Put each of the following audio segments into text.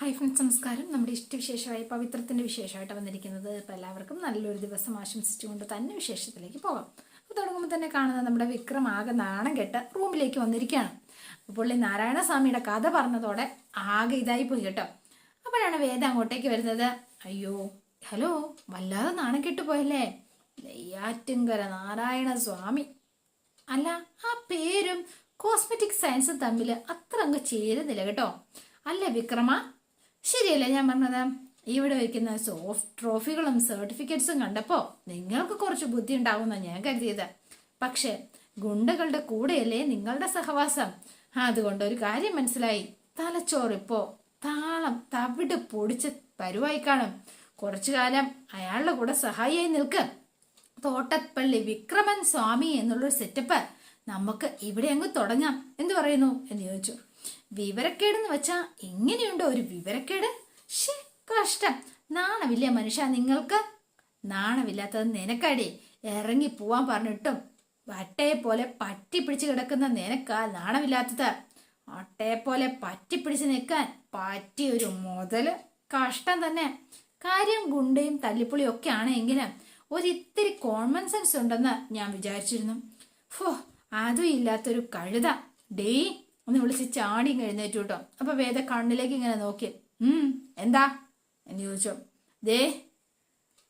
Hi friends നമസ്കാരം. നമ്മുടെ ഇഷ്ടവിശേഷമായി പവിത്രത്തിന്റെ വിശേഷമായിട്ട് വന്നിരിക്കുന്നത് അപ്പോൾ എല്ലാവർക്കും നല്ലൊരു ദിവസം ആശംസിച്ചുകൊണ്ട് തന്നെ വിശേഷത്തിലേക്ക് പോകാം. അപ്പോൾ തുടങ്ങുമ്പോൾ തന്നെ കാണുന്നത് നമ്മുടെ വിക്രം ആകെ നാണം കെട്ട് റൂമിലേക്ക് വന്നിരിക്കുകയാണ്. അപ്പോൾ പുള്ളി നാരായണസ്വാമിയുടെ കഥ പറഞ്ഞതോടെ ആകെ ഇതായി പോയി കേട്ടോ. അപ്പോഴാണ് വേദ അങ്ങോട്ടേക്ക് വരുന്നത്. അയ്യോ ഹലോ വല്ലാതെ നാണം കെട്ടു പോയല്ലേ? നെയ്യാറ്റിങ്കര നാരായണ സ്വാമി അല്ല ആ പേരും കോസ്മെറ്റിക് സയൻസും തമ്മിൽ അത്ര അങ്ങ് ചേരുന്നില്ല കേട്ടോ. അല്ലേ വിക്രമ ശരിയല്ലേ ഞാൻ പറഞ്ഞത്? ഇവിടെ വയ്ക്കുന്ന സോഫ്റ്റ് ട്രോഫികളും സർട്ടിഫിക്കറ്റ്സും കണ്ടപ്പോ നിങ്ങൾക്ക് കുറച്ച് ബുദ്ധി ഉണ്ടാവുമെന്നാണ് ഞാൻ കരുതിയത്. പക്ഷെ ഗുണ്ടകളുടെ കൂടെയല്ലേ നിങ്ങളുടെ സഹവാസം? അതുകൊണ്ട് ഒരു കാര്യം മനസ്സിലായി. തലച്ചോറിപ്പോ താളം തവിട് പൊടിച്ച് പരുവായി കാണും. കുറച്ചു കാലം അയാളുടെ കൂടെ സഹായിയായി നിൽക്ക്. തോട്ടപ്പള്ളി വിക്രമൻ സ്വാമി എന്നുള്ളൊരു സെറ്റപ്പ് നമുക്ക് ഇവിടെ അങ്ങ് തുടങ്ങാം. എന്ന് പറയുന്നു? എന്ന് ചോദിച്ചു. വിവരക്കേടെന്ന് വെച്ചാ എങ്ങനെയുണ്ടോ ഒരു വിവരക്കേട്? ഷേ കഷ്ടം. നാണമില്ല മനുഷ്യ നിങ്ങൾക്ക്? നാണമില്ലാത്തത് നിനക്കടി. ഇറങ്ങി പോവാൻ പറഞ്ഞിട്ടും വട്ടയെ പോലെ പറ്റി പിടിച്ച് കിടക്കുന്ന നിനക്കാ നാണമില്ലാത്തത്. ഒട്ടയെ പോലെ പറ്റി പിടിച്ച് നിൽക്കാൻ പറ്റിയ ഒരു മുതൽ. കഷ്ടം തന്നെ. കാര്യം ഗുണ്ടയും തല്ലിപ്പൊളിയും ഒക്കെ ആണെങ്കിലും ഒരിത്തിരി കോമൺ സെൻസ് ഉണ്ടെന്ന് ഞാൻ വിചാരിച്ചിരുന്നു. ഫോ അതും ഇല്ലാത്തൊരു കഴുത. ഡേ ഒന്ന് വിളിച്ച് ചാടി എഴുന്നേറ്റു കേട്ടോ അപ്പൊ വേദ കണ്ണിലേക്ക് ഇങ്ങനെ നോക്കി. ഉം എന്താ? എന്ന് ചോദിച്ചു. ദേ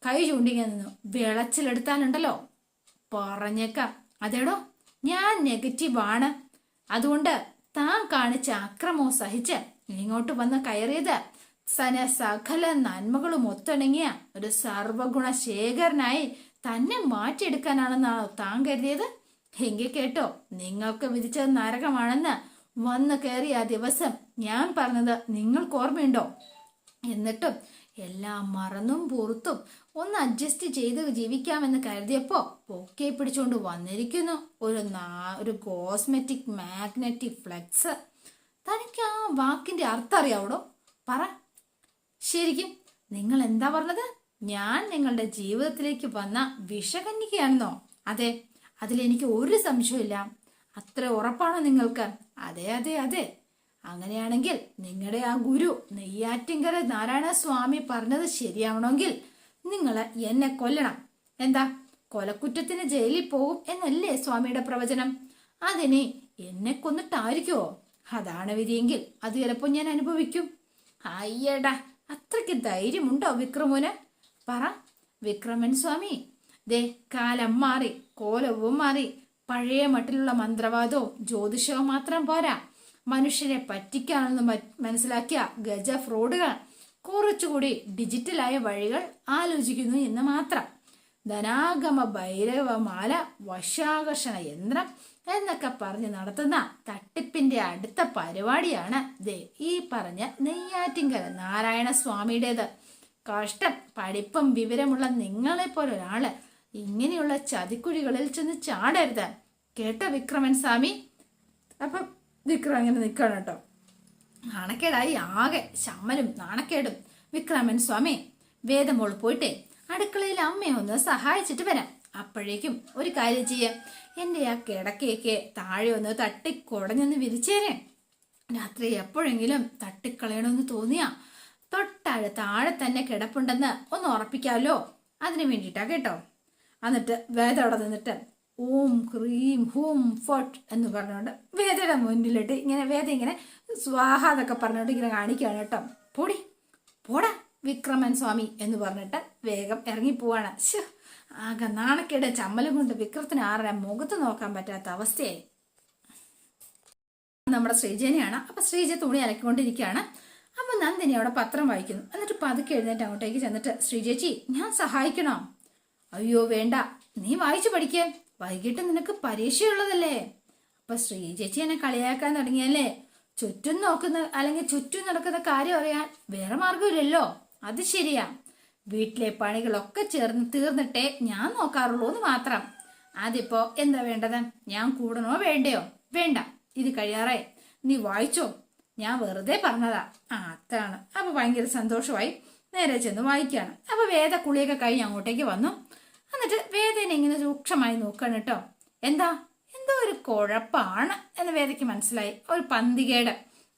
കൈ ചൂണ്ടി ചൂണ്ടിങ്ങനെ നിന്നു. വിളച്ചിലെടുത്താലുണ്ടല്ലോ. പറഞ്ഞേക്ക. അതേടോ ഞാൻ നെഗറ്റീവ് ആണ്. അതുകൊണ്ട് താൻ കാണിച്ച അക്രമവും സഹിച്ച് ഇങ്ങോട്ട് വന്ന് കയറിയത് സന സകല നന്മകളും ഒത്തിണങ്ങിയ ഒരു സർവഗുണ ശേഖരനായി തന്നെ മാറ്റിയെടുക്കാനാണെന്നാണോ താൻ കരുതിയത്? എങ്കിൽ കേട്ടോ നിങ്ങൾക്ക് വിധിച്ചത് നരകമാണെന്ന് വന്നു കയറിയ ആ ദിവസം ഞാൻ പറഞ്ഞത് നിങ്ങൾക്ക് ഓർമ്മയുണ്ടോ? എന്നിട്ടും എല്ലാം മറന്നും പുറത്തും ഒന്ന് അഡ്ജസ്റ്റ് ചെയ്ത് ജീവിക്കാമെന്ന് കരുതിയപ്പോ പൊക്കെ പിടിച്ചുകൊണ്ട് വന്നിരിക്കുന്നു. ഒരു നാ- ഒരു കോസ്മെറ്റിക് മാഗ്നറ്റിക് ഫ്ലെക്സ് തനിക്ക് ആ വാക്കിന്റെ അർത്ഥം അറിയാവോ പറ. ശരിക്കും നിങ്ങൾ എന്താ പറഞ്ഞത്? ഞാൻ നിങ്ങളുടെ ജീവിതത്തിലേക്ക് വന്ന വിഷകന്യകയാണെന്നോ? അതെ അതിലെനിക്ക് ഒരു സംശയമില്ല അത്ര ഉറപ്പാണ് നിങ്ങൾക്ക്? അതെ അതെ അതെ. അങ്ങനെയാണെങ്കിൽ നിങ്ങളുടെ ആ ഗുരു നെയ്യാറ്റിങ്കര നാരായണ സ്വാമി പറഞ്ഞത് ശരിയാവണമെങ്കിൽ നിങ്ങൾ എന്നെ കൊല്ലണം. എന്താ? കൊലക്കുറ്റത്തിന് ജയിലിൽ പോകും എന്നല്ലേ സ്വാമിയുടെ പ്രവചനം? അതിനെ എന്നെ കൊന്നിട്ടായിരിക്കുമോ അതാണ് വിധിയെങ്കിൽ അത് ചിലപ്പോൾ ഞാൻ അനുഭവിക്കും. അയ്യടാ അത്രയ്ക്ക് ധൈര്യമുണ്ടോ വിക്രമോന്? പറ. വിക്രമൻ സ്വാമി ദേ കാലം മാറി കോലവും മാറി പഴയ മട്ടിലുള്ള മന്ത്രവാദോ ജ്യോതിഷവും മാത്രം പോരാ. മനുഷ്യരെ പറ്റിക്കാണെന്ന് മനസ്സിലാക്കിയ ഗജ ഫ്രോഡുകൾ കുറച്ചുകൂടി ഡിജിറ്റലായ വഴികൾ ആലോചിക്കുന്നു എന്ന് മാത്രം. ധനാഗമ ഭൈരവമാല വശാകർഷണ യന്ത്രം എന്നൊക്കെ പറഞ്ഞ് നടത്തുന്ന തട്ടിപ്പിന്റെ അടുത്ത പരിപാടിയാണ് ദേ ഈ പറഞ്ഞ നെയ്യാറ്റിങ്കര നാരായണ സ്വാമിയുടേത് കഷ്ടം പഠിപ്പും വിവരമുള്ള നിങ്ങളെപ്പോലൊരാൾ പോലെ ഒരാൾ ഇങ്ങനെയുള്ള ചതിക്കുഴികളിൽ ചെന്ന് ചാടരുത്. കേട്ടോ വിക്രമൻ സ്വാമി? അപ്പം വിക്രം അങ്ങനെ നിൽക്കണം കേട്ടോ. നാണക്കേടായി ആകെ ശമ്മലും നാണക്കേടും. വിക്രമൻ സ്വാമി വേദമോൾ പോയിട്ടേ അടുക്കളയിൽ അമ്മയെ ഒന്ന് സഹായിച്ചിട്ട് വരാം. അപ്പോഴേക്കും ഒരു കാര്യം ചെയ്യാം. എന്റെ ആ കിടക്കയൊക്കെ താഴെ ഒന്ന് തട്ടി തട്ടിക്കുടഞ്ഞൊന്ന് വിരിച്ചേരെ. രാത്രി എപ്പോഴെങ്കിലും തട്ടിക്കളയണമെന്ന് തോന്നിയാ തൊട്ടാഴെ താഴെ തന്നെ കിടപ്പുണ്ടെന്ന് ഒന്ന് ഉറപ്പിക്കാമല്ലോ അതിനു വേണ്ടിയിട്ടാ കേട്ടോ. എന്നിട്ട് വേദ അവിടെ നിന്നിട്ട് ഓം ക്രീം ഹൂം ഫോട്ട് എന്ന് പറഞ്ഞുകൊണ്ട് വേദയുടെ മുന്നിലിട്ട് ഇങ്ങനെ വേദ ഇങ്ങനെ സ്വാഹ എന്നൊക്കെ പറഞ്ഞുകൊണ്ട് ഇങ്ങനെ കാണിക്കുകയാണ് കേട്ടോ. പൊടി പോടാ വിക്രമൻ സ്വാമി എന്ന് പറഞ്ഞിട്ട് വേഗം ഇറങ്ങിപ്പോവാണ് ആകെ നാണക്കേട്. ചമ്മലും കൊണ്ട് വിക്രത്തിന് ആരുടെ മുഖത്ത് നോക്കാൻ പറ്റാത്ത അവസ്ഥയായി. നമ്മുടെ ശ്രീജനെയാണ്. അപ്പൊ ശ്രീജ തുണി അലക്കിക്കൊണ്ടിരിക്കുകയാണ്. അപ്പൊ നന്ദിനി അവിടെ പത്രം വായിക്കുന്നു. എന്നിട്ട് പതുക്കെ എഴുന്നേറ്റ് അങ്ങോട്ടേക്ക് ചെന്നിട്ട് ശ്രീജേച്ചി ഞാൻ സഹായിക്കണോ? അയ്യോ വേണ്ട. നീ വായിച്ചു പഠിക്കേ. വൈകിട്ട് നിനക്ക് പരീക്ഷയുള്ളതല്ലേ. അപ്പൊ ശ്രീചേച്ചി എന്നെ കളിയാക്കാൻ തുടങ്ങിയല്ലേ. ചുറ്റും നോക്കുന്ന അല്ലെങ്കിൽ ചുറ്റും നടക്കുന്ന കാര്യം അറിയാൻ വേറെ മാർഗമില്ലല്ലോ അത് ശരിയാ. വീട്ടിലെ പണികളൊക്കെ ചേർന്ന് തീർന്നിട്ടേ ഞാൻ നോക്കാറുള്ളൂ എന്ന് മാത്രം. അതിപ്പോ എന്താ വേണ്ടത്? ഞാൻ കൂടണോ വേണ്ടയോ? വേണ്ട. ഇത് കഴിയാറേ നീ വായിച്ചോ? ഞാൻ വെറുതെ പറഞ്ഞതാ. ആ അതാണ്. അപ്പൊ ഭയങ്കര സന്തോഷമായി നേരെ ചെന്ന് വായിക്കാണ്. അപ്പൊ വേദ കുളിയൊക്കെ കഴിഞ്ഞ് അങ്ങോട്ടേക്ക് വന്നു. എന്നിട്ട് വേദന ഇങ്ങനെ രൂക്ഷമായി നോക്കണം കേട്ടോ. എന്താ? എന്തോ ഒരു കുഴപ്പാണ് എന്ന് വേദയ്ക്ക് മനസ്സിലായി. ഒരു പന്തികേട്.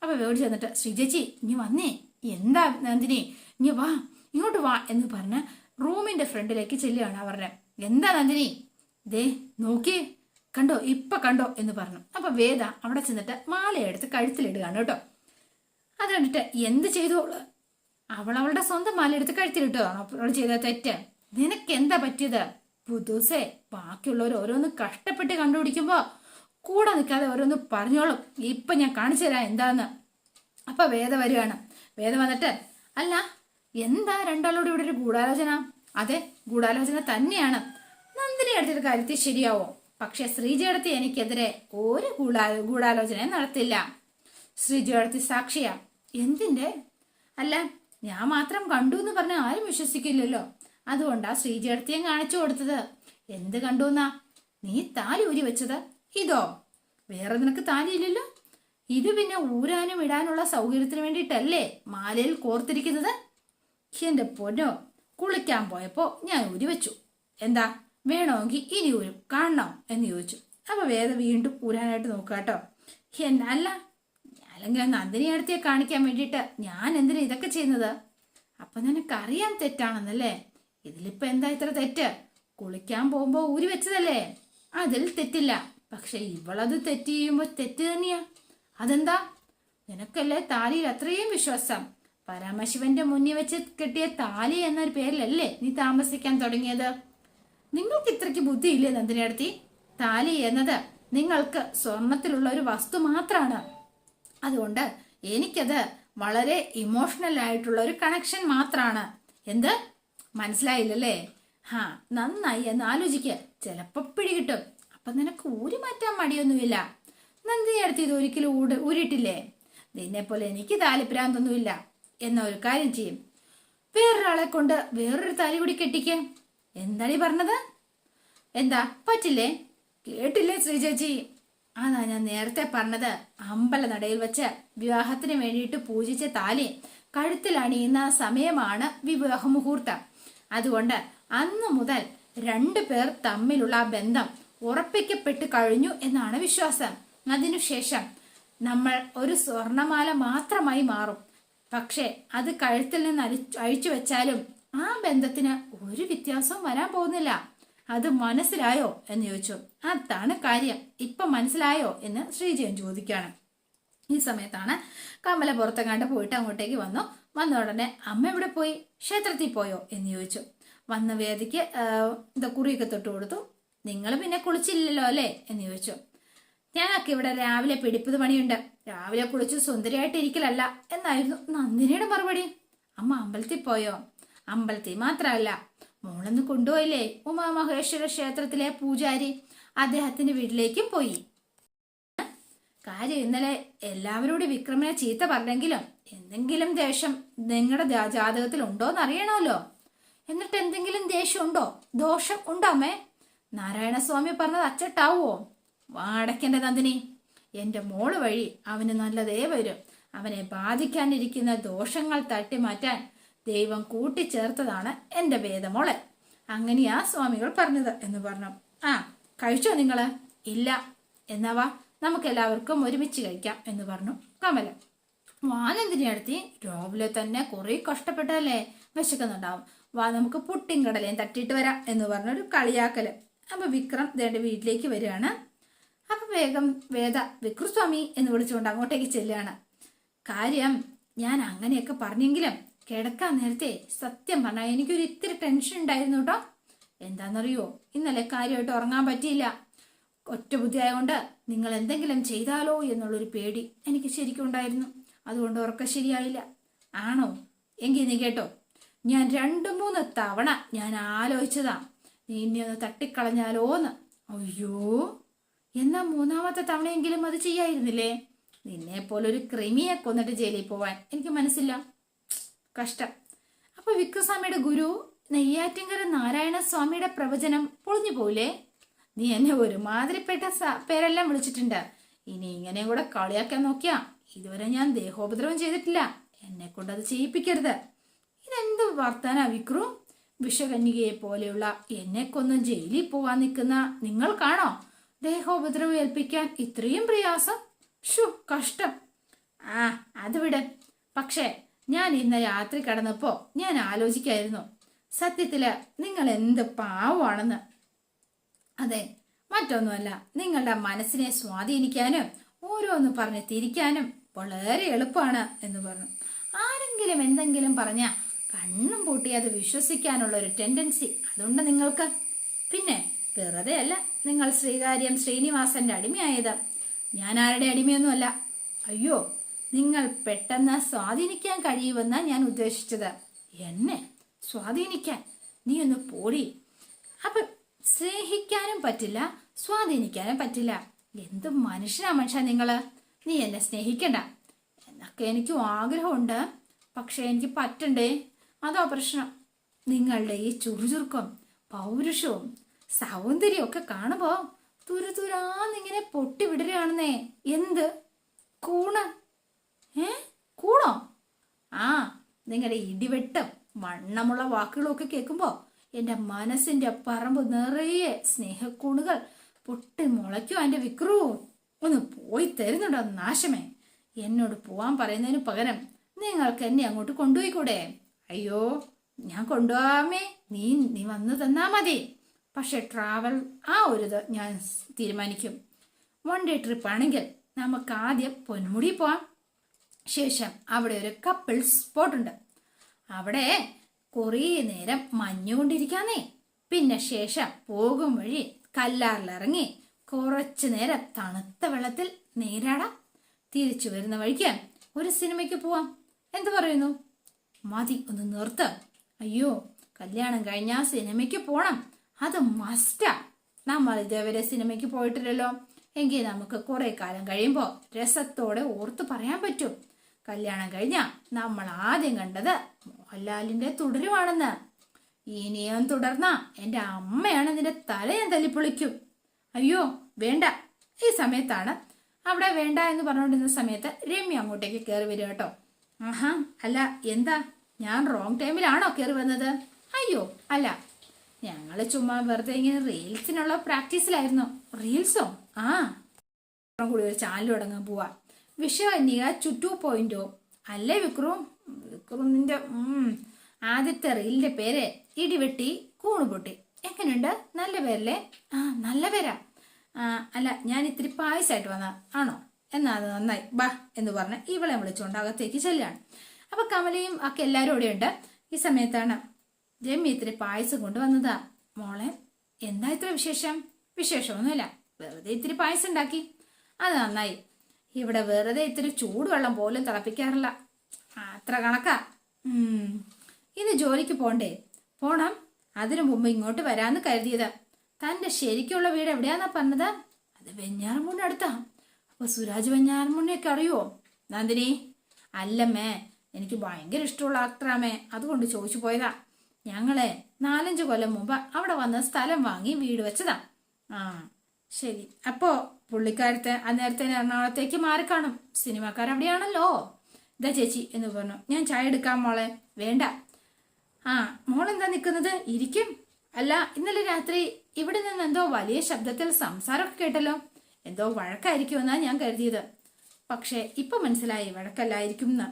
അപ്പൊ വേടി ചെന്നിട്ട് ശ്രീജേച്ചി ഇനി വന്നേ. എന്താ നന്ദിനി? ഇനി വാ. ഇങ്ങോട്ട് വാ. എന്ന് പറഞ്ഞ് റൂമിന്റെ ഫ്രണ്ടിലേക്ക് ചെല്ലുകയാണ് അവരുടെ എന്താ നന്ദിനി? ദേ നോക്കി കണ്ടോ? ഇപ്പൊ കണ്ടോ? എന്ന് പറഞ്ഞു. അപ്പൊ വേദ അവിടെ ചെന്നിട്ട് മാലയെടുത്ത് കഴുത്തിലിടുകയാണ് കേട്ടോ. അത് കണ്ടിട്ട് എന്ത് ചെയ്തു? അവൾ അവളുടെ സ്വന്തം മാലയെടുത്ത് കഴുത്തിലിട്ടോ. അവൾ ചെയ്ത തെറ്റ്. നിനക്ക് എന്താ പറ്റിയത്? പുതുസേ ബാക്കിയുള്ളവർ ഓരോന്ന് കഷ്ടപ്പെട്ട് കണ്ടുപിടിക്കുമ്പോ കൂടെ നിൽക്കാതെ ഓരോന്ന് പറഞ്ഞോളും. ഇപ്പൊ ഞാൻ കാണിച്ചു തരാം എന്താന്ന്. അപ്പൊ വേദ വരികയാണ്. വേദ വന്നിട്ട് അല്ല എന്താ രണ്ടാളോട് ഇവിടെ ഒരു ഗൂഢാലോചന? അതെ ഗൂഢാലോചന തന്നെയാണ്. നന്ദിനി അടുത്തൊരു കാര്യത്തിൽ ശരിയാവോ? പക്ഷെ ശ്രീജയടത്തി എനിക്കെതിരെ ഒരു ഗൂഢാ ഗൂഢാലോചനയും നടത്തില്ല. ശ്രീജയടത്തി സാക്ഷിയാ. എന്തിന്റെ അല്ല ഞാൻ മാത്രം കണ്ടു എന്ന് പറഞ്ഞാൽ ആരും വിശ്വസിക്കില്ലല്ലോ. അതുകൊണ്ടാ ശ്രീജയടത്തിയെ കാണിച്ചു കൊടുത്തത്. എന്ത് കണ്ടു എന്നാ നീ താലി ഊരി വെച്ചത്? ഇതോ? വേറെ നിനക്ക് താലിയില്ലല്ലോ? ഇത് പിന്നെ ഊരാനും ഇടാനുള്ള സൗകര്യത്തിന് വേണ്ടിയിട്ടല്ലേ മാലയിൽ കോർത്തിരിക്കുന്നത്? എന്റെ പൊന്നോ കുളിക്കാൻ പോയപ്പോ ഞാൻ ഊരി വെച്ചു. എന്താ? വേണമെങ്കിൽ ഇനി ഊരും. കാണണോ എന്ന് ചോദിച്ചു. അപ്പൊ വേദ വീണ്ടും ഊരാനായിട്ട് നോക്കാട്ടോ എന്നല്ല അല്ല അല്ലെങ്കിൽ നന്ദിനി അടുത്തേ കാണിക്കാൻ വേണ്ടിയിട്ട് ഞാൻ എന്തിനാ ഇതൊക്കെ ചെയ്യുന്നത്? അപ്പൊ നിനക്കറിയാൻ തെറ്റാണെന്നല്ലേ? ഇതിലിപ്പോ എന്താ ഇത്ര തെറ്റ്? കുളിക്കാൻ പോകുമ്പോ ഊരി വെച്ചതല്ലേ? അതിൽ തെറ്റില്ല. പക്ഷെ ഇവളത് തെറ്റ് ചെയ്യുമ്പോ തെറ്റ് തന്നെയാ. അതെന്താ? നിനക്കല്ലേ താലിയിൽ അത്രയും വിശ്വാസം? പരമശിവന്റെ മുന്നിൽ വെച്ച് കെട്ടിയ താലി എന്നൊരു പേരിലല്ലേ നീ താമസിക്കാൻ തുടങ്ങിയത്? നിങ്ങൾക്ക് ഇത്രയ്ക്ക് ബുദ്ധിയില്ലേ നന്ദിനടത്തി താലി എന്നത് നിങ്ങൾക്ക് സ്വർണത്തിലുള്ള ഒരു വസ്തു മാത്രമാണ് അതുകൊണ്ട് എനിക്കത് വളരെ ഇമോഷണൽ ആയിട്ടുള്ള ഒരു കണക്ഷൻ മാത്രമാണ് എന്ത്? മനസ്സിലായില്ലല്ലേ? ഹാ നന്നായി എന്ന് ആലോചിക്കുക ചിലപ്പോ പിടികിട്ടും അപ്പൊ നിനക്ക് ഊരി മാറ്റാൻ മടിയൊന്നുമില്ല. നന്ദിനി അടുത്ത് ഇത് ഒരിക്കലും ഊട് ഊരിട്ടില്ലേ നിന്നെ പോലെ എനിക്ക് താലിപ്രാന്തൊന്നുമില്ല എന്ന ഒരു കാര്യം ചെയ്യും. വേറൊരാളെ കൊണ്ട് വേറൊരു താലി കൂടി കെട്ടിക്ക്. എന്താണ് പറഞ്ഞത്? എന്താ പറ്റില്ലേ? കേട്ടില്ലേ ശ്രീചേച്ചി അതാ ഞാൻ നേരത്തെ പറഞ്ഞത്. അമ്പല നടയിൽ വെച്ച് വിവാഹത്തിന് വേണ്ടിയിട്ട് പൂജിച്ച താലി കഴുത്തിൽ അണിയുന്ന സമയമാണ് വിവാഹ മുഹൂർത്തം. അതുകൊണ്ട് അന്നു മുതൽ രണ്ടു പേർ തമ്മിലുള്ള ആ ബന്ധം ഉറപ്പിക്കപ്പെട്ട് കഴിഞ്ഞു എന്നാണ് വിശ്വാസം. അതിനുശേഷം നമ്മൾ ഒരു സ്വർണമാല മാത്രമായി മാറും. പക്ഷെ അത് കഴുത്തിൽ നിന്ന് അരി അഴിച്ചു വെച്ചാലും ആ ബന്ധത്തിന് ഒരു വ്യത്യാസവും വരാൻ പോകുന്നില്ല. അത് മനസ്സിലായോ എന്ന് ചോദിച്ചു. അതാണ് കാര്യം. ഇപ്പൊ മനസ്സിലായോ എന്ന് ശ്രീജയൻ ചോദിക്കുകയാണ്. ഈ സമയത്താണ് കമല പുറത്തെങ്ങാണ്ട് പോയിട്ട് അങ്ങോട്ടേക്ക് വന്നു. വന്ന ഉടനെ അമ്മ എവിടെ പോയി? ക്ഷേത്രത്തിൽ പോയോ? എന്ന് ചോദിച്ചു. വന്ന വേദിക്ക് എന്താ കുറിയൊക്കെ തൊട്ട് കൊടുത്തു. നിങ്ങൾ പിന്നെ കുളിച്ചില്ലല്ലോ അല്ലേ? എന്ന് ചോദിച്ചു. ഞങ്ങൾക്ക് ഇവിടെ രാവിലെ പിടിപ്പത് പണിയുണ്ട്. രാവിലെ കുളിച്ച് സുന്ദരിയായിട്ട് ഇരിക്കലല്ല. എന്നായിരുന്നു. നന്ദിനിയുടെ മറുപടി? അമ്മ അമ്പലത്തിൽ പോയോ? അമ്പലത്തിൽ മാത്രമല്ല. മോളൊന്ന് കൊണ്ടുപോയില്ലേ? ഉമാമഹേശ്വര ക്ഷേത്രത്തിലെ പൂജാരി. അദ്ദേഹത്തിന്റെ വീട്ടിലേക്കും പോയി. കാര്യം ഇന്നലെ എല്ലാവരോടും വിക്രമനെ ചീത്ത പറഞ്ഞെങ്കിലും എന്തെങ്കിലും ദേഷ്യം നിങ്ങളുടെ ജാതകത്തിൽ ഉണ്ടോന്ന് അറിയണമല്ലോ എന്നിട്ട് എന്തെങ്കിലും ദേഷ്യം ഉണ്ടോ ദോഷം ഉണ്ടോ അമ്മേ? നാരായണസ്വാമി പറഞ്ഞത് അച്ചട്ടാവോ വാടക്കന്റെ നന്ദിനി എന്റെ മോൾ വഴി അവന് നല്ലതേ വരും. അവനെ ബാധിക്കാനിരിക്കുന്ന ദോഷങ്ങൾ തട്ടി മാറ്റാൻ ദൈവം കൂട്ടിച്ചേർത്തതാണ് എന്റെ വേദമോളെ. അങ്ങനെയാ സ്വാമികൾ പറഞ്ഞത് എന്ന് പറഞ്ഞു. ആ കഴിച്ചോ നിങ്ങൾ? ഇല്ല. എന്നാവാ നമുക്ക് എല്ലാവർക്കും ഒരുമിച്ച് കഴിക്കാം എന്ന് പറഞ്ഞു കമല. വാനന്തിനെ അടുത്തി? രാവിലെ തന്നെ കുറെ കഷ്ടപ്പെട്ടല്ലേ വിശക്കുന്നുണ്ടാവും. വാ നമുക്ക് പുട്ടിൻ കടലയും തട്ടിയിട്ട് വരാം എന്ന് പറഞ്ഞൊരു കളിയാക്കൽ. അപ്പൊ വിക്രം ദേണ്ട വീട്ടിലേക്ക് വരികയാണ്. അപ്പൊ വേഗം വേദ വിക്രുസ്വാമി എന്ന് വിളിച്ചുകൊണ്ട് അങ്ങോട്ടേക്ക് ചെല്ലുകയാണ്. കാര്യം ഞാൻ അങ്ങനെയൊക്കെ പറഞ്ഞെങ്കിലും കിടക്കാൻ നേരത്തെ സത്യം പറഞ്ഞാൽ എനിക്കൊരു ഇത്തിരി ടെൻഷൻ ഉണ്ടായിരുന്നു കേട്ടോ എന്താണെന്നറിയോ ഇന്നലെ കാര്യമായിട്ട് ഉറങ്ങാൻ പറ്റിയില്ല. ഒറ്റ ബുദ്ധിയായതുകൊണ്ട് നിങ്ങൾ എന്തെങ്കിലും ചെയ്താലോ എന്നുള്ളൊരു പേടി എനിക്ക് ശരിക്കും ഉണ്ടായിരുന്നു. അതുകൊണ്ട് ഉറക്കം ശരിയായില്ല. ആണോ? എങ്കിൽ നീ കേട്ടോ. ഞാൻ രണ്ടു മൂന്ന് തവണ ഞാൻ ആലോചിച്ചതാ. നീ ഇനി ഒന്ന് തട്ടിക്കളഞ്ഞാലോന്ന്. അയ്യോ. എന്നാ മൂന്നാമത്തെ തവണയെങ്കിലും അത് ചെയ്യായിരുന്നില്ലേ? നിന്നെ പോലെ ഒരു ക്രിമിയെ കൊന്നിട്ട് ജയിലിൽ പോവാൻ എനിക്ക് മനസ്സില്ല. കഷ്ടം. അപ്പൊ വിക്രസ്വാമിയുടെ ഗുരു നെയ്യാറ്റിങ്കര നാരായണ സ്വാമിയുടെ പ്രവചനം പൊളിഞ്ഞു പോയില്ലേ? നീ എന്നെ ഒരുമാതിരിപ്പെട്ട പേരെല്ലാം വിളിച്ചിട്ടുണ്ട്. ഇനി ഇങ്ങനെ കൂടെ കളിയാക്കാൻ നോക്കിയാ ഇതുവരെ ഞാൻ ദേഹോപദ്രവം ചെയ്തിട്ടില്ല. എന്നെ കൊണ്ട് അത് ചെയ്യിപ്പിക്കരുത്. ഇതെന്ത് വർത്താന വിക്രു? വിഷകന്യകയെ പോലെയുള്ള എന്നെ കൊന്നും ജയിലിൽ പോവാൻ നിൽക്കുന്ന നിങ്ങൾ കാണോ? ദേഹോപദ്രവം ഏൽപ്പിക്കാൻ ഇത്രയും പ്രയാസം? ഷു കഷ്ടം. ആ അത് വിട്. പക്ഷേ ഞാൻ ഇന്ന് രാത്രി കടന്നപ്പോൾ ഞാൻ ആലോചിക്കായിരുന്നു. സത്യത്തിൽ നിങ്ങൾ എന്ത് പാവമാണെന്ന് അതെ മറ്റൊന്നുമല്ല. നിങ്ങളുടെ മനസ്സിനെ സ്വാധീനിക്കാനും ഓരോന്ന് പറഞ്ഞ് തിരിക്കാനും വളരെ എളുപ്പമാണ് എന്ന് പറഞ്ഞു. ആരെങ്കിലും എന്തെങ്കിലും പറഞ്ഞ കണ്ണും പൂട്ടി അത് വിശ്വസിക്കാനുള്ള ഒരു ടെൻഡൻസി അതുണ്ട് നിങ്ങൾക്ക്. പിന്നെ വെറുതെ അല്ല നിങ്ങൾ ശ്രീകാര്യം ശ്രീനിവാസന്റെ അടിമയായത്. ഞാൻ ആരുടെ അടിമയൊന്നുമല്ല. അയ്യോ നിങ്ങൾ പെട്ടെന്ന് സ്വാധീനിക്കാൻ കഴിയുമെന്ന ഞാൻ ഉദ്ദേശിച്ചത്. എന്നെ സ്വാധീനിക്കാൻ? നീ ഒന്ന് പോടി. അപ്പൊ സ്നേഹിക്കാനും പറ്റില്ല സ്വാധീനിക്കാനും പറ്റില്ല. എന്ത് മനുഷ്യനാ മനുഷ്യ നിങ്ങൾ? നീ എന്നെ സ്നേഹിക്കണ്ട. എന്നൊക്കെ എനിക്കും ആഗ്രഹമുണ്ട്. പക്ഷെ എനിക്ക് പറ്റണ്ടേ? അതാ പ്രശ്നം. നിങ്ങളുടെ ഈ ചുറുചുറുക്കം പൗരുഷവും സൗന്ദര്യവും ഒക്കെ കാണുമ്പോ തുരുതുരാന്നിങ്ങനെ പൊട്ടി വിടരുകയാണെന്നേ. എന്ത്? കൂണ്? ഏ? കൂണോ? ആ നിങ്ങളുടെ ഇടിവെട്ടും വണ്ണമുള്ള വാക്കുകളൊക്കെ കേൾക്കുമ്പോ എന്റെ മനസ്സിന്റെ പറമ്പ് നിറയെ സ്നേഹക്കൂണുകൾ പൊട്ടി മുളയ്ക്കും അതിന്റെ വിക്രവും. ഒന്ന് പോയി തരുന്നുണ്ടോ നാശമേ. എന്നോട് പോവാൻ പറയുന്നതിന് പകരം നിങ്ങൾക്ക് എന്നെ അങ്ങോട്ട് കൊണ്ടുപോയിക്കൂടെ? അയ്യോ ഞാൻ കൊണ്ടുപോവാമേ. നീ നീ വന്നു തന്നാ മതി. പക്ഷെ ട്രാവൽ ആ ഒരു ഞാൻ തീരുമാനിക്കും. വൺ ഡേ ട്രിപ്പ് ആണെങ്കിൽ നമുക്ക് ആദ്യം പൊന്മുടി പോവാം. ശേഷം അവിടെ ഒരു കപ്പിൾ സ്പോട്ട് ഉണ്ട്. അവിടെ കുറേ നേരം മഞ്ഞുകൊണ്ടിരിക്കാന്നേ. പിന്നെ ശേഷം പോകും വഴി കല്ലാറിലിറങ്ങി കുറച്ചു നേരം തണുത്ത വെള്ളത്തിൽ നേരാടാം. തിരിച്ചു വരുന്ന വഴിക്ക് ഒരു സിനിമയ്ക്ക് പോവാം. എന്തു പറയുന്നു? മതി ഒന്ന് നിർത്ത്. അയ്യോ കല്യാണം കഴിഞ്ഞാൽ സിനിമയ്ക്ക് പോണം. അത് മസ്റ്റാ നമ്മൾ ഇതേവരെ സിനിമയ്ക്ക് പോയിട്ടില്ലല്ലോ. എങ്കിൽ നമുക്ക് കുറെ കാലം കഴിയുമ്പോൾ രസത്തോടെ ഓർത്ത് പറയാൻ പറ്റും. കല്യാണം കഴിഞ്ഞ നമ്മൾ ആദ്യം കണ്ടത് മോഹൻലാലിന്റെ തുടരുവാണെന്ന്. ഇനിയും തുടർന്ന എന്റെ അമ്മയാണ് നിന്റെ തല ഞാൻ തല്ലിപ്പൊളിക്കും. അയ്യോ വേണ്ട. ഈ സമയത്താണ് അവിടെ വേണ്ട എന്ന് പറഞ്ഞുകൊണ്ടിരുന്ന സമയത്ത് രമ്യ അങ്ങോട്ടേക്ക് കയറി വരിക കേട്ടോ. ആഹാ അല്ല എന്താ? ഞാൻ റോങ് ടൈമിലാണോ കയറി വന്നത്? അയ്യോ അല്ല. ഞങ്ങൾ ചുമ്മാ വെറുതെ ഇങ്ങനെ റീൽസിനുള്ള പ്രാക്ടീസിലായിരുന്നു റീൽസോ ആ. കൂടി ഒരു ചാനൽ തുടങ്ങാൻ പോവാ. വിഷവന്യ ചുറ്റു പോയിന്റോ? അല്ലേ വിക്രം? വിക്രമിന്റെ ഉം, ആദ്യത്തെ റീലിന്റെ പേര് ഇടിവെട്ടി കൂണുപൊട്ടി. എങ്ങനെയുണ്ട്? നല്ല പേരല്ലേ? ആ നല്ല പേരാ. അല്ല ഞാൻ ഇത്തിരി പായസമായിട്ട് വന്ന ആണോ? എന്നാ അത് നന്നായി. ബാ എന്ന് പറഞ്ഞ് ഇവളെ വിളിച്ചുകൊണ്ട് അകത്തേക്ക് ചെല്ലുകയാണ് അപ്പൊ കമലയും ഒക്കെ എല്ലാവരും ഇവിടെ ഉണ്ട് ഈ സമയത്താണ് രമ്യ ഇത്തിരി പായസം കൊണ്ടുവന്നതാ മോളെ എന്താ ഇത്ര വിശേഷം? വിശേഷമൊന്നുമില്ല. വെറുതെ ഇത്തിരി പായസം ഉണ്ടാക്കി. അത് നന്നായി. ഇവിടെ വെറുതെ ഇത്തിരി ചൂടുവെള്ളം പോലും തിളപ്പിക്കാറില്ല. അത്ര കണക്കാ. ഇന്ന് ജോലിക്ക് പോണ്ടേ? പോണം. അതിനു മുമ്പ് ഇങ്ങോട്ട് വരാന്ന് കരുതിയത്. തന്റെ ശരിക്കുള്ള വീട് എവിടെയാന്നാ പറഞ്ഞത്? അത് വെഞ്ഞാറമുണ്ണി അടുത്താ. അപ്പൊ സുരാജ് വെഞ്ഞാറമൂടിനെയൊക്കെ അറിയുവോ? നന്ദിനി? അല്ലമ്മേ എനിക്ക് ഭയങ്കര ഇഷ്ടമുള്ള ആക്ടറാമേ അതുകൊണ്ട് ചോദിച്ചു പോയതാ. ഞങ്ങളെ നാലഞ്ച് കൊല്ലം മുമ്പ് അവിടെ വന്ന് സ്ഥലം വാങ്ങി വീട് വെച്ചതാ. ആ ശരി. അപ്പോ പുള്ളിക്കാരത്തെ അന്നേരത്തെ എറണാകുളത്തേക്ക് കാണും. സിനിമാക്കാർ അവിടെയാണല്ലോ. ഇതാ ചേച്ചി എന്ന് പറഞ്ഞു. ഞാൻ ചായ എടുക്കാം മോളെ. വേണ്ട. ആ മോളെന്താ നിൽക്കുന്നത്? ഇരിക്കും. അല്ല ഇന്നലെ രാത്രി ഇവിടെ നിന്ന് എന്തോ വലിയ ശബ്ദത്തിൽ സംസാരമൊക്കെ കേട്ടല്ലോ. എന്തോ വഴക്കായിരിക്കുമെന്നാ ഞാൻ കരുതിയത്. പക്ഷേ ഇപ്പൊ മനസ്സിലായി വഴക്കല്ലായിരിക്കും എന്ന്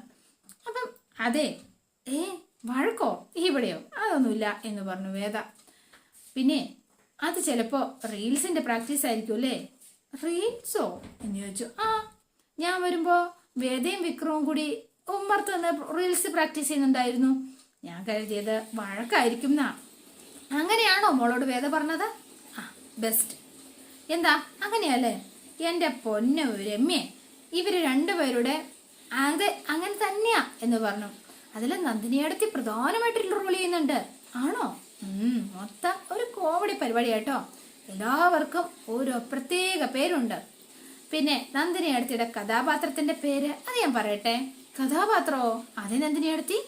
അപ്പം അതെ ഏ വഴക്കോ? ഇവിടെയോ? അതൊന്നുമില്ല എന്ന് പറഞ്ഞു വേദ. പിന്നെ അത് ചിലപ്പോ റീൽസിന്റെ പ്രാക്ടീസ് ആയിരിക്കും അല്ലേ? റീൽസോ? എന്ന് ചോദിച്ചു. ആ ഞാൻ വരുമ്പോ വേദയും വിക്രവും കൂടി ഉമ്മർത്ത് നിന്ന് റീൽസ് പ്രാക്ടീസ് ചെയ്യുന്നുണ്ടായിരുന്നു. ഞാൻ കരുതിയത് വഴക്കായിരിക്കും എന്നാ അങ്ങനെയാണോ മോളോട് വേദ പറഞ്ഞത്? ആ ബെസ്റ്റ് എന്താ? അങ്ങനെയല്ലേ? എന്റെ പൊന്ന രമ്യെ ഇവർ രണ്ടുപേരുടെ അത് അങ്ങനെ തന്നെയാ എന്ന് പറഞ്ഞു. അതിൽ നന്ദിനിയടത്തി പ്രധാനമായിട്ടുള്ള റോൾ ചെയ്യുന്നുണ്ട്. ആണോ? മൊത്തം ഒരു കോമഡി പരിപാടി കേട്ടോ. എല്ലാവർക്കും ഓരോ പ്രത്യേക പേരുണ്ട്. പിന്നെ നന്ദിനി അടുത്തിയുടെ കഥാപാത്രത്തിന്റെ പേര് അത് ഞാൻ പറയട്ടെ. കഥാപാത്രമോ അതെ നന്ദിനി അടുത്തി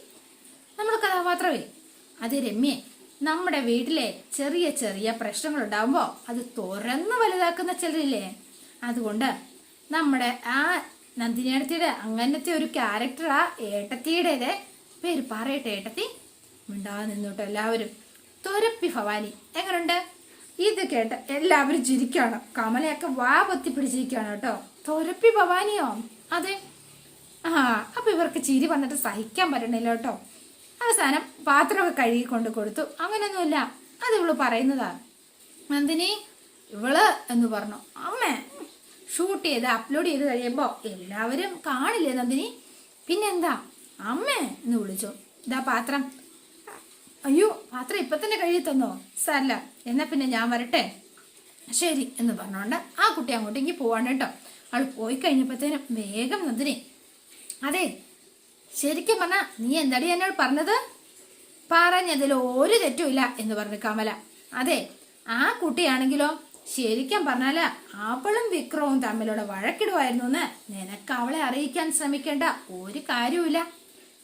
നമ്മുടെ കഥാപാത്രമേ. അതെ രമ്യെ. നമ്മുടെ വീട്ടിലെ ചെറിയ ചെറിയ പ്രശ്നങ്ങൾ ഉണ്ടാകുമ്പോൾ അത് തുറന്നു വലുതാക്കുന്ന ചിലരില്ലേ? അതുകൊണ്ട് നമ്മുടെ ആ നന്ദിനിയടത്തിയുടെ അങ്ങനത്തെ ഒരു ക്യാരക്ടർ ആ ഏട്ടത്തിയുടേത്. പേര് പറയട്ടെ ഏട്ടത്തി. മിണ്ടാതെ നിന്നോട്ടെ എല്ലാവരും. തുരപ്പി ഭവാനി എങ്ങനെയുണ്ട് ഇത് കേട്ട് എല്ലാവരും ചിരിക്കണം. കമലയൊക്കെ വാ പൊത്തി പിടിച്ചിരിക്കുകയാണ് കേട്ടോ. തുരപ്പി ഭവാനിയോ? അതെ. ആ അപ്പൊ ഇവർക്ക് ചിരി വന്നിട്ട് സഹിക്കാൻ പറ്റണില്ല കേട്ടോ. അവസാനം പാത്രമൊക്കെ കഴുകി കൊണ്ട് കൊടുത്തു. അങ്ങനെയൊന്നുമില്ല അത് ഇവൾ പറയുന്നതാണ്. നന്ദിനി ഇവൾ എന്ന് പറഞ്ഞു. അമ്മ ഷൂട്ട് ചെയ്ത് അപ്ലോഡ് ചെയ്ത് കഴിയുമ്പോൾ എല്ലാവരും കാണില്ലേ നന്ദിനി? പിന്നെന്താ? അമ്മ എന്ന് വിളിച്ചു. ഇതാ പാത്രം. അയ്യോ പാത്രം ഇപ്പൊ തന്നെ കഴുകി തന്നോ? സാരല്ല എന്നാ പിന്നെ ഞാൻ വരട്ടെ. ശരി എന്ന് പറഞ്ഞുകൊണ്ട് ആ കുട്ടി അങ്ങോട്ടേക്ക് പോവാണ് കേട്ടോ. അവൾ പോയി കഴിഞ്ഞപ്പോഴത്തേനും വേഗം നന്ദിനി അതെ ശരിക്കും പറഞ്ഞ നീ എന്താടി എന്നോട് പറഞ്ഞത്? പറഞ്ഞതിൽ ഒരു തെറ്റുമില്ല എന്ന് പറഞ്ഞു കമല. അതെ ആ കുട്ടിയാണെങ്കിലോ? ശരിക്കും പറഞ്ഞാൽ അവളും വിക്രവും തമ്മിലുള്ള വഴക്കിടുമായിരുന്നു എന്ന് നിനക്ക് അവളെ അറിയിക്കാൻ ശ്രമിക്കേണ്ട ഒരു കാര്യവുമില്ല.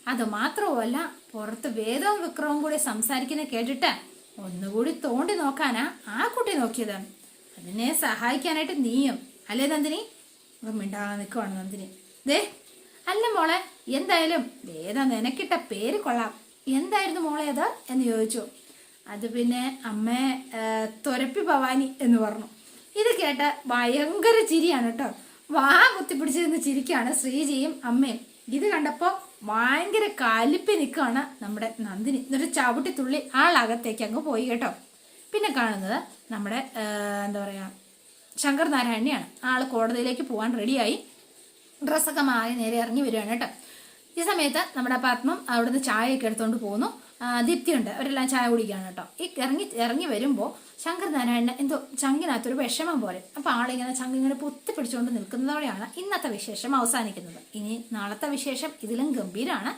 അത് മാത്രവുമല്ല പുറത്ത് വേദവും വിക്രവും കൂടി സംസാരിക്കുന്ന കേട്ടിട്ട് ഒന്നുകൂടി തോണ്ടി നോക്കാനാ ആ കുട്ടി നോക്കിയത്. അതിനെ സഹായിക്കാനായിട്ട് നീയും അല്ലേ നന്ദിനി? മിണ്ടാതെ നിൽക്കുവാണ് നന്ദിനി. ദേ അല്ല മോളെ എന്തായാലും വേദ നിനക്കിട്ട പേര് കൊള്ളാം. എന്തായിരുന്നു മോളെ അത് എന്ന് ചോദിച്ചു. അത് പിന്നെ അമ്മേ തുരപ്പി ഭവാനി എന്ന് പറഞ്ഞു. ഇത് കേട്ട ഭയങ്കര ചിരിയാണ് കേട്ടോ. വാ കുത്തിപ്പിടിച്ചിരുന്ന് ചിരിക്കാണ് ശ്രീജിയും അമ്മയും. ഇത് കണ്ടപ്പോൾ ഭയങ്കര കലിപ്പി നിൽക്കുകയാണ് നമ്മുടെ നന്ദിനി. എന്നിട്ട് ചവിട്ടി തുള്ളി ആളകത്തേക്ക് അങ്ങ് പോയി കേട്ടോ. പിന്നെ കാണുന്നത് നമ്മുടെ എന്താ പറയാ ശങ്കർ നാരായണനെയാണ് ആൾ കോടതിയിലേക്ക് പോകാൻ റെഡിയായി ഡ്രസ്സൊക്കെ മാറി നേരെ ഇറങ്ങി വരികയാണ് കേട്ടോ. ഈ സമയത്ത് നമ്മുടെ പത്മം അവിടുന്ന് ചായയൊക്കെ എടുത്തുകൊണ്ട് പോകുന്നു ദീപ്തിയുണ്ട്. അവരെല്ലാം ചായ കുടിക്കുകയാണ് കേട്ടോ. ഈ ഇറങ്ങി ഇറങ്ങി വരുമ്പോൾ ശങ്കർ നാരായണന് എന്തോ ചങ്കിനകത്തൊരു വിഷമം പോലെ. അപ്പോൾ ആളിങ്ങനെ ചങ്കിങ്ങനെ പൊത്തി പിടിച്ചുകൊണ്ട് നിൽക്കുന്നതോടെയാണ് ഇന്നത്തെ വിശേഷം അവസാനിക്കുന്നത്. ഇനി നാളത്തെ വിശേഷം ഇതിലും ഗംഭീരമാണ്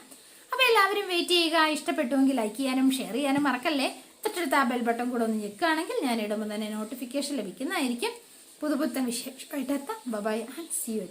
അപ്പോൾ എല്ലാവരും വെയിറ്റ് ചെയ്യുക. ഇഷ്ടപ്പെട്ടുവെങ്കിൽ ലൈക്ക് ചെയ്യാനും ഷെയർ ചെയ്യാനും മറക്കല്ലേ? തൊട്ടടുത്ത് ആ ബെൽ ബട്ടൺ കൂടെ ഒന്ന് ഞെക്കുകയാണെങ്കിൽ ഞാൻ ഇടുമ്പോൾ തന്നെ നോട്ടിഫിക്കേഷൻ ലഭിക്കുന്നതായിരിക്കും. പുതുപുത്തൻ വിശേഷമായിട്ട് എത്താം. By and C U